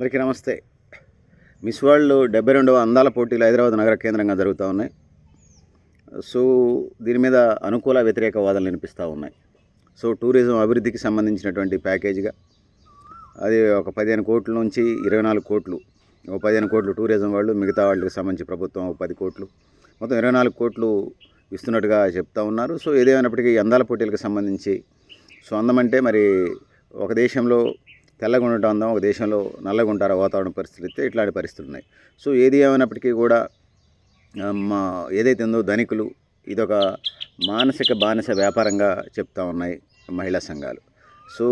అందరికీ నమస్తే. Miss world డెబ్బై రెండవ అందాల పోటీలు హైదరాబాద్ నగర కేంద్రంగా జరుగుతూ ఉన్నాయి. సో దీని మీద అనుకూల వ్యతిరేక వాదనలు వినిపిస్తూ ఉన్నాయి. సో టూరిజం అభివృద్ధికి సంబంధించినటువంటి ప్యాకేజీగా అది ఒక పదిహేను కోట్ల నుంచి ఇరవై నాలుగు కోట్లు ఒక పదిహేను కోట్లు టూరిజం వాళ్ళు మిగతా వాళ్ళకి సంబంధించి ప్రభుత్వం ఒక పది కోట్లు మొత్తం ఇరవై నాలుగు కోట్లు ఇస్తున్నట్టుగా చెప్తా ఉన్నారు. సో ఏదేమైనప్పటికీ అందాల పోటీలకు సంబంధించి సో అందం అంటే మరి ఒక దేశంలో తెల్లగా ఉండటం అందం ఒక దేశంలో నల్లగా ఉంటారు వాతావరణ పరిస్థితులు అయితే ఇట్లాంటి పరిస్థితులు ఉన్నాయి. సో ఏది ఏమైనప్పటికీ కూడా మా ఏదైతే ఉందో ధనికులు ఇదొక మానసిక బానిస వ్యాపారంగా చెప్తా ఉన్నాయి మహిళా సంఘాలు. సో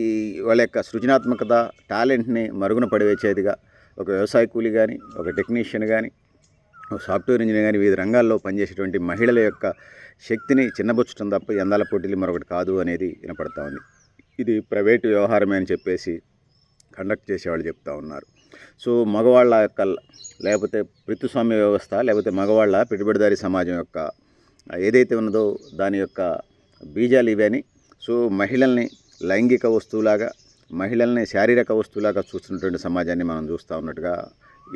ఈ వాళ్ళ యొక్క సృజనాత్మకత టాలెంట్ని మరుగున పడివేచేదిగా ఒక వ్యవసాయ కూలి కానీ ఒక టెక్నీషియన్ కానీ ఒక సాఫ్ట్వేర్ ఇంజనీర్ కానీ వివిధ రంగాల్లో పనిచేసేటువంటి మహిళల యొక్క శక్తిని చిన్నబుచ్చటం తప్ప ఎందాల పోటీలు మరొకటి కాదు అనేది వినపడతా ఉంది. ఇది ప్రైవేటు వ్యవహారమే అని చెప్పేసి కండక్ట్ చేసేవాళ్ళు చెప్తా ఉన్నారు. సో మగవాళ్ళ యొక్క లేకపోతే పితృస్వామ్య వ్యవస్థ లేకపోతే మగవాళ్ళ పెట్టుబడిదారీ సమాజం యొక్క ఏదైతే ఉన్నదో దాని యొక్క బీజాలు ఇవని సో మహిళల్ని లైంగిక వస్తువులాగా మహిళల్ని శారీరక వస్తువులాగా చూస్తున్నటువంటి సమాజాన్ని మనం చూస్తూ ఉన్నట్టుగా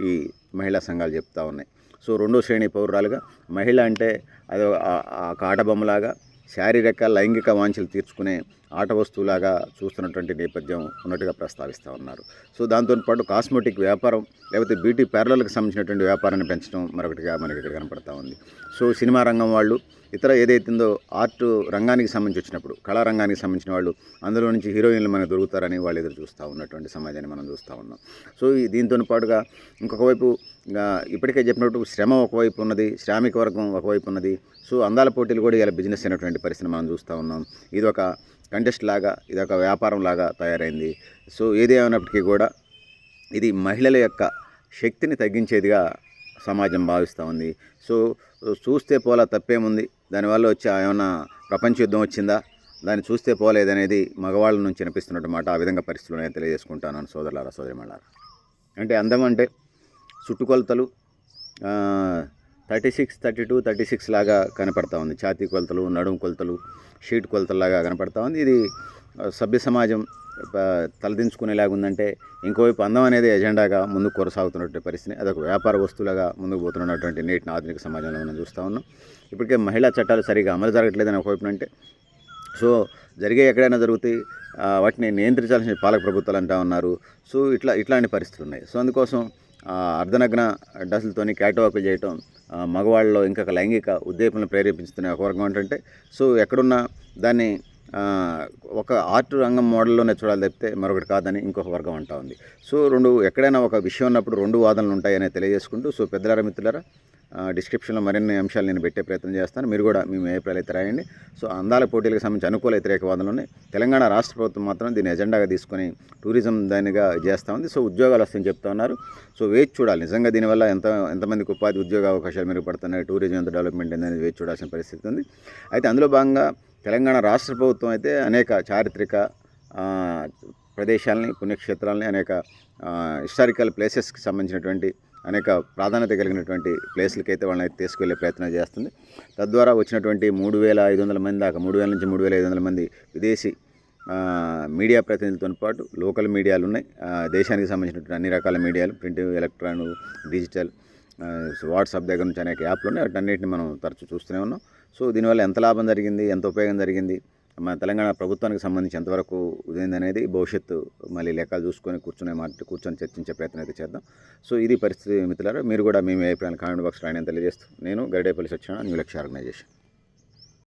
ఈ మహిళా సంఘాలు చెప్తా ఉన్నాయి. సో రెండో శ్రేణి పౌరురాలుగా మహిళ అంటే అది ఆ- కాటబొమ్మలాగా శారీరక లైంగిక వాంఛలు తీర్చుకునే ఆట వస్తువులాగా చూస్తున్నటువంటి నేపథ్యం ఉన్నట్టుగా ప్రస్తావిస్తూ ఉన్నారు. సో దాంతో పాటు కాస్మెటిక్ వ్యాపారం లేకపోతే బ్యూటీ పార్లర్లకు సంబంధించినటువంటి వ్యాపారాన్ని పెంచడం మరొకటిగా మనకి ఇక్కడ కనపడతా ఉంది. సో సినిమా రంగం వాళ్ళు ఇతర ఏదైతుందో ఆర్ట్ రంగానికి సంబంధించి వచ్చినప్పుడు కళారంగానికి సంబంధించిన వాళ్ళు అందులో నుంచి హీరోయిన్లు మనకు దొరుకుతారని వాళ్ళు ఎదురు చూస్తూ ఉన్నటువంటి సమాజాన్ని మనం చూస్తూ ఉన్నాం. సో ఈ దీంతో పాటుగా ఇంకొక వైపు ఇప్పటికే చెప్పినట్టు శ్రమ ఒకవైపు ఉన్నది శ్రామిక వర్గం ఒకవైపు ఉన్నది. సో అందాల పోటీలు కూడా ఇలా బిజినెస్ అయినటువంటి పరిస్థితి మనం చూస్తూ ఉన్నాం. ఇది ఒక కంటెస్ట్ లాగా ఇది ఒక వ్యాపారం లాగా తయారైంది. సో ఏది కూడా ఇది మహిళల యొక్క శక్తిని తగ్గించేదిగా సమాజం భావిస్తూ ఉంది. సో చూస్తే పోలా తప్పేముంది? దానివల్ల వచ్చే ఏమైనా ప్రపంచ యుద్ధం వచ్చిందా? దాన్ని చూస్తే పోలేదనేది మగవాళ్ళ నుంచి వినిపిస్తున్నట్టు ఆ విధంగా పరిస్థితులు నేను తెలియజేసుకుంటాను సోదరులారా సోదరిమల్లారా అంటే అందం అంటే చుట్టుకొలతలు thirty six thirty two thirty six లాగా కనపడతా ఉంది. ఛాతీ కొలతలు నడుము కొలతలు షీట్ కొలతలు లాగా కనపడతా ఉంది. ఇది సభ్య సమాజం తలదించుకునేలాగా ఉందంటే ఇంకోవైపు అందం అనేది ఎజెండాగా ముందుకు కొనసాగుతున్నటువంటి పరిస్థితి అదొక వ్యాపార వస్తువులుగా ముందుకు పోతున్నటువంటి నేటిన ఆధునిక సమాజంలో మనం చూస్తూ ఉన్నాం. ఇప్పటికే మహిళా చట్టాలు సరిగా అమలు జరగట్లేదని ఒకవైపు అంటే సో జరిగే ఎక్కడైనా జరుగుతాయి వాటిని నియంత్రించాల్సిన పాలక ప్రభుత్వాలు అంటా ఉన్నారు. సో ఇట్లా ఇట్లాంటి పరిస్థితులు ఉన్నాయి. సో అందుకోసం అర్ధనగ్న డ్రెస్సులతోని క్యాటవాకులు చేయటం మగవాళ్ళలో ఇంకా లైంగిక ఉద్దీపనలు ప్రేరేపించుతున్న ఒక వర్గం ఏంటంటే సో ఎక్కడున్నా దాన్ని ఒక ఆర్ట్ రంగం మోడల్లోనే చూడాలి తప్పితే మరొకటి కాదని ఇంకొక వర్గం అంటా ఉంది. సో రెండు ఎక్కడైనా ఒక విషయం ఉన్నప్పుడు రెండు వాదనలు ఉంటాయని తెలియజేసుకుంటూ సో పెద్దలారా మిత్రులారా డిస్క్రిప్షన్లో మరిన్ని అంశాలు నేను పెట్టే ప్రయత్నం చేస్తాను. మీరు కూడా మీ అభిప్రాయాలు అయితే రాయండి. సో అందాల పోటీలకు సంబంధించి అనుకూల వ్యతిరేక వాదనలు ఉన్నాయి తెలంగాణ రాష్ట్ర ప్రభుత్వం మాత్రం దీన్ని ఎజెండాగా తీసుకొని టూరిజం దానిగా చేస్తూ ఉంది. సో ఉద్యోగాలు వస్తాయని చెప్తా ఉన్నారు. సో వేచి చూడాలి. నిజంగా దీనివల్ల ఎంత ఎంతమందికి ఉపాధి ఉద్యోగ అవకాశాలు మెరుగుపడుతున్నాయి టూరిజం ఎంత డెవలప్మెంట్ అనేది వేచి చూడాల్సిన పరిస్థితి ఉంది. అయితే అందులో భాగంగా తెలంగాణ రాష్ట్ర ప్రభుత్వం అయితే అనేక చారిత్రక ప్రదేశాలని పుణ్యక్షేత్రాలని అనేక హిస్టారికల్ ప్లేసెస్కి సంబంధించినటువంటి అనేక ప్రాధాన్యత కలిగినటువంటి ప్లేస్లకి అయితే వాళ్ళని అయితే తీసుకువెళ్ళే ప్రయత్నం చేస్తుంది. తద్వారా వచ్చినటువంటి మూడు వేల ఐదు వందల మంది దాకా మూడు వేల నుంచి మూడు వేల ఐదు వందల మంది విదేశీ మీడియా ప్రతినిధులతో పాటు లోకల్ మీడియాలు ఉన్నాయి. దేశానికి సంబంధించినటువంటి అన్ని రకాల మీడియాలు ప్రింట్ ఎలక్ట్రాన్ డిజిటల్ వాట్సాప్ దగ్గర నుంచి అనేక యాప్లు ఉన్నాయి. వాటన్నిటిని మనం తరచూ చూస్తూనే ఉన్నాం. సో దీనివల్ల ఎంత లాభం జరిగింది? ఎంత ఉపయోగం జరిగింది? మన తెలంగాణ ప్రభుత్వానికి సంబంధించి ఎంతవరకు ఉదయం అనేది భవిష్యత్తు మళ్ళీ లెక్కలు చూసుకొని కూర్చునే మాట కూర్చొని చర్చించే ప్రయత్నం అయితే చేద్దాం. సో ఇది పరిస్థితి మిత్రులారా మీరు కూడా మీ అభిప్రాయాలు కామెంట్ బాక్స్ రాయని తెలియజేస్తూ నేను గరిడేపల్లి సత్యనారాయణ న్యూ లక్ష్య ఆర్గనైజేషన్.